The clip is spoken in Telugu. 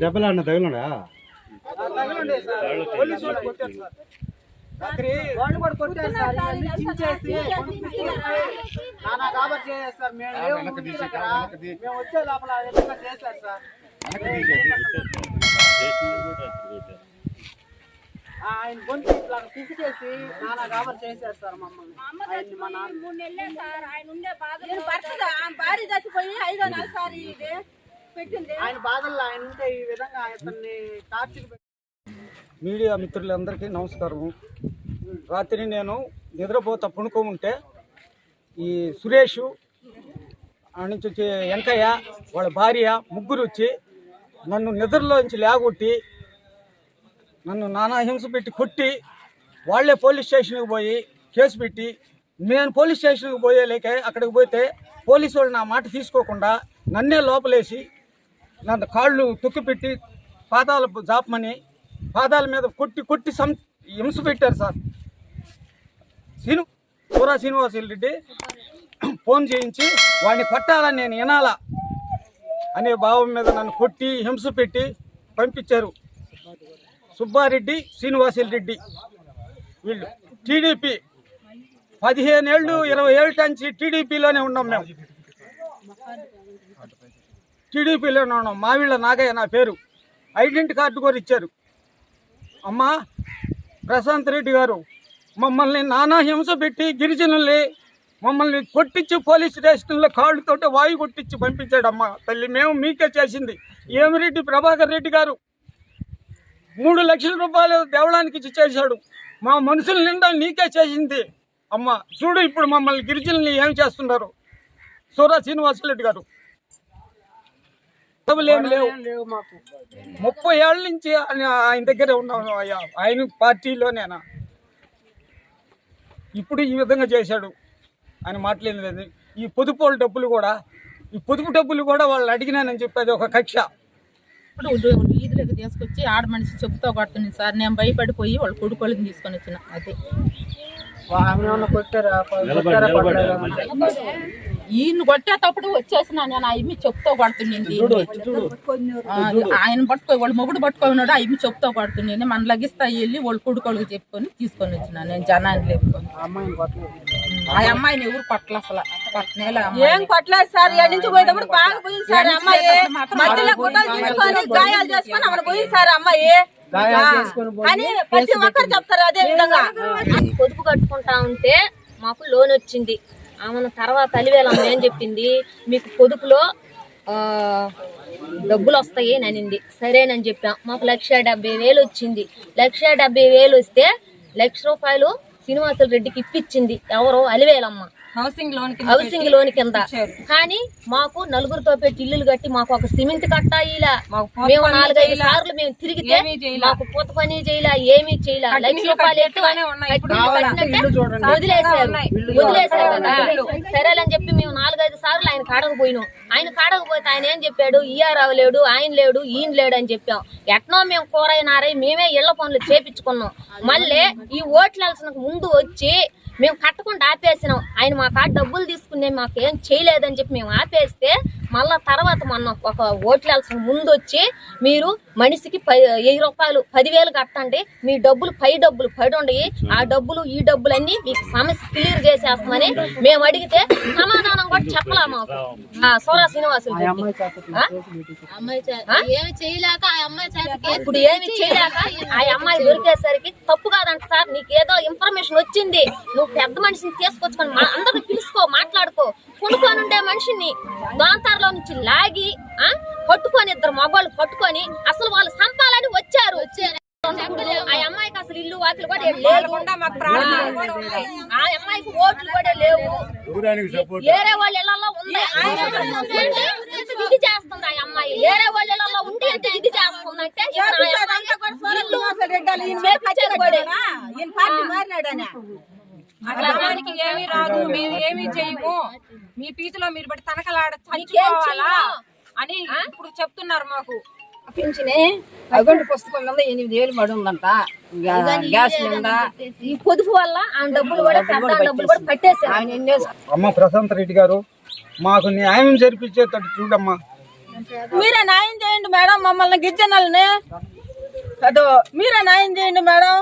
దెబ్బలు అన్న తగిలినా తగలండి సార్. పోలీసు వాళ్ళు కొట్టారు సార్. రాత్రి వాళ్ళు కూడా కొట్టారు సార్. ఇవన్నీ చించేసి, కొనిపించేసి, నానా కాబట్టి చేస్తారు. మేము వచ్చే లోపల చేశారు సార్. ఆ, ఆయన గొంతు ఇట్లా పిసికేసి నానా కాబట్టి చేశారు సార్ మమ్మల్ని మా నాన్న మూడు నెలలే సార్ ఆయన ఉండే బాధ భార్య చచ్చిపోయి ఐదో నెల సార్ ఇది ఆయన బాధల్లో ఆయన ఉంటే ఈ విధంగా అతన్ని టార్చర్ పెట్టి మీడియా మిత్రులందరికీ నమస్కారం రాత్రి నేను నిద్రపోతా పుణుకో ఉంటే ఈ సురేష్ నుంచి వచ్చి వెంకయ్య వాళ్ళ భార్య ముగ్గురు వచ్చి నన్ను నిద్రలోంచి లేగొట్టి నన్ను నానా హింస పెట్టి కొట్టి వాళ్ళే పోలీస్ స్టేషన్కి పోయి కేసు పెట్టి నేను పోలీస్ స్టేషన్కి పోయేలేక అక్కడికి పోతే పోలీసు వాళ్ళు నా మాట తీసుకోకుండా నన్నే లోపలేసి నన్ను కాళ్ళు తొక్కిపెట్టి పాదాలు జాపమని పాదాల మీద కొట్టి కొట్టి సం హింస పెట్టారు సార్. శ్రీను పూరా శ్రీనివాసులు రెడ్డి ఫోన్ చేయించి వాడిని కొట్టాలని నేను వినాలా అనే భావం మీద నన్ను కొట్టి హింస పెట్టి పంపించారు సుబ్బారెడ్డి శ్రీనివాసులు రెడ్డి. వీళ్ళు టీడీపీ పదిహేను ఏళ్ళు ఇరవై ఏళ్ళ నుంచి టీడీపీలోనే ఉన్నాం మేము. టీడీపీలో ఉన్నాను. మావిళ్ళ నాగయ్య నా పేరు. ఐడెంటి కార్డు కూడా ఇచ్చారు. అమ్మా ప్రశాంత్ రెడ్డి గారు మమ్మల్ని నానా హింస పెట్టి గిరిజనుల్ని మమ్మల్ని కొట్టించి పోలీస్ స్టేషన్లో కాళ్ళతోటి వాయు కొట్టించి పంపించాడమ్మా తల్లి. మేము మీకే చేసింది. ఏమిరెడ్డి ప్రభాకర్ రెడ్డి గారు మూడు లక్షల రూపాయలు దేవడానికి ఇచ్చి చేశాడు. మా మనుషుల నిండా నీకే చేసింది. అమ్మ చూడు ఇప్పుడు మమ్మల్ని గిరిజనుల్ని ఏం చేస్తున్నారు? సూరా శ్రీనివాసరెడ్డి గారు. ఏమి లేవు. లేవు మాకు. ముప్పై ఏళ్ళ నుంచి ఆయన దగ్గరే ఉన్నాను అయ్యా. ఆయన పార్టీలోనేనా? ఇప్పుడు ఈ విధంగా చేశాడు. ఆయన మాట్లాడలేదు ఈ పొదుపు వాళ్ళ డబ్బులు కూడా ఈ పొదుపు డబ్బులు కూడా వాళ్ళు అడిగినానని చెప్పేది ఒక కక్ష. ఇప్పుడు వీధులకు తీసుకొచ్చి ఆడ మనిషి చెప్తూ కొడుతుంది సార్. నేను భయపడిపోయి వాళ్ళ కొడుకోళ్ళని తీసుకొని వచ్చిన. అదే. కొట్టారా? ఈయన కొట్టేటప్పుడు వచ్చేసిన నేను అయ్యి చెప్తూ కొడుతుండింది ఆ, ఆయన పట్టుకో వాళ్ళ మొగుడు పట్టుకున్నాడు అయ్యి చెప్తూ కొడుతుండింది మన లగిస్తా వెళ్ళి వాళ్ళ కొడుకోళ్ళకి చెప్పుకొని తీసుకొని వచ్చిన నేను జనాన్ని లేపుకొని. ఆ అమ్మాయిని కొట్టలేదు. ఆ అమ్మాయిని ఎవరు పట్ల అసలు. పట్టనేలా ఏం కొట్టలేదు సార్ నుంచి పోయేటప్పుడు బాగా పోయింది సార్ అమ్మాయి. మధ్యలో గుట్టలు తీసుకొని గాయాలు చేసుకొని ఆమె పోయింది సార్ అమ్మాయి. గాయాలు చేసుకొని పోయి అని ప్రతి ఒక్కరు చెప్తారు అదే విధంగా. పొదుపు కట్టుకుంటా ఉంటే మాకు లోన్ వచ్చింది. ఆమెను తర్వాత అలివేలమ్మ ఏం చెప్పింది? మీకు పొదుపులో డబ్బులు వస్తాయి అనింది. సరేనని చెప్పాం. మాకు లక్ష డెబ్బై వేలు వచ్చింది. లక్ష డెబ్బై వేలు వస్తే లక్ష రూపాయలు శ్రీనివాసులు రెడ్డికి ఇప్పించింది ఎవరో Alivelamma. Housing loan housing loan కింద. కానీ మాకు నలుగురితో పెట్టి ఇల్లులు కట్టి మాకు ఒక సిమెంట్ కట్ట ఇలా. మేము నాలుగైదు సార్లు మేము తిరిగితే మాకు పూత పని చేయలే ఏమీ చేయలే. లక్ష రూపాయలు వదిలేశారు. కదా. సరేలని చెప్పి మేము నాలుగైదు సార్లు ఆయన కాడకు పోయినాం. ఆయన కాడకు పోతే ఆయన ఏం చెప్పాడు? ఈఆర్ఆవు లేడు ఆయన లేడు ఈయన లేడు అని చెప్పాం. ఎట్నో మేము కూరైనారై మేమే ఇళ్ళ పనులు చేపించుకున్నాం. మళ్ళీ ఈ ఓట్ల ముందు వచ్చి మేము కట్టకుండా ఆపేసినాం. ఆయన మా కాడ డబ్బులు తీసుకునే మాకేం చేయలేదని చెప్పి మేము ఆపేస్తే మళ్ళా తర్వాత మొన్న ఒక ఓట్లేయాల్సిన ముందు వచ్చి మీరు మనిషికి పది వెయ్యి రూపాయలు పదివేలు కట్టండి మీ డబ్బులు పై డబ్బులు పడి ఉండయి ఆ డబ్బులు ఈ డబ్బులు అన్ని మీకు సమస్య క్లియర్ చేసేస్తామని మేము అడిగితే సమాధానం కూడా చెప్పలా మాకు. ఆ, సోరా శ్రీనివాసులు చేతికి ఇప్పుడు ఏమి చేయలేక ఆ అమ్మాయి దొరికేసరికి తప్పు కాదంట సార్ నీకు ఏదో ఇన్ఫర్మేషన్ వచ్చింది నువ్వు పెద్ద మనిషిని తీసుకొచ్చుకొని అందరిని పిలుచుకో మాట్లాడుకో కొనుక్కొని ఉండే మనిషిని దోంతారులో నుంచి లాగి ఆ పట్టుకొని ఇద్దరు మగవాళ్ళు పట్టుకొని అసలు వాళ్ళు సంపాలని వచ్చారు. ఆ అమ్మాయికి అసలు ఇల్లు వాకిలు కూడా లేదు ఆ అమ్మాయికి ఓట్లు కూడా లేవు. వేరే వాళ్ళ ఇళ్ళలో ఉంది. ఇది చేస్తుంది ఆ అమ్మాయి. వేరే వాళ్ళ ఇళ్ళలో ఉండి అంటే ఇది చేస్తుంది అంటే ఇల్లు కూడా. దానికి ఏమీ రాదు మేము ఏమీ చేయము. మీ పీతిలో మీరు బట్టి తనకలాడ చెయ్యము? అని ఇప్పుడు చెప్తున్నారు మాకు. పింఛనే పుస్తకం మీద ఎనిమిది వేలు పడి ఉందంట. గ్యా- గ్యాస్ మీద. ఈ పొదుపు వల్ల ఆ డబ్బులు కూడా డబ్బులు కూడా అమ్మ ప్రశాంత్ రెడ్డి గారు మాకు న్యాయం జరిపించేటట్టు చూడమ్మా. మీరే న్యాయం చేయండి మేడం మమ్మల్ని గిరిజనుల్ని అదో మీరే న్యాయం చేయండి మేడం.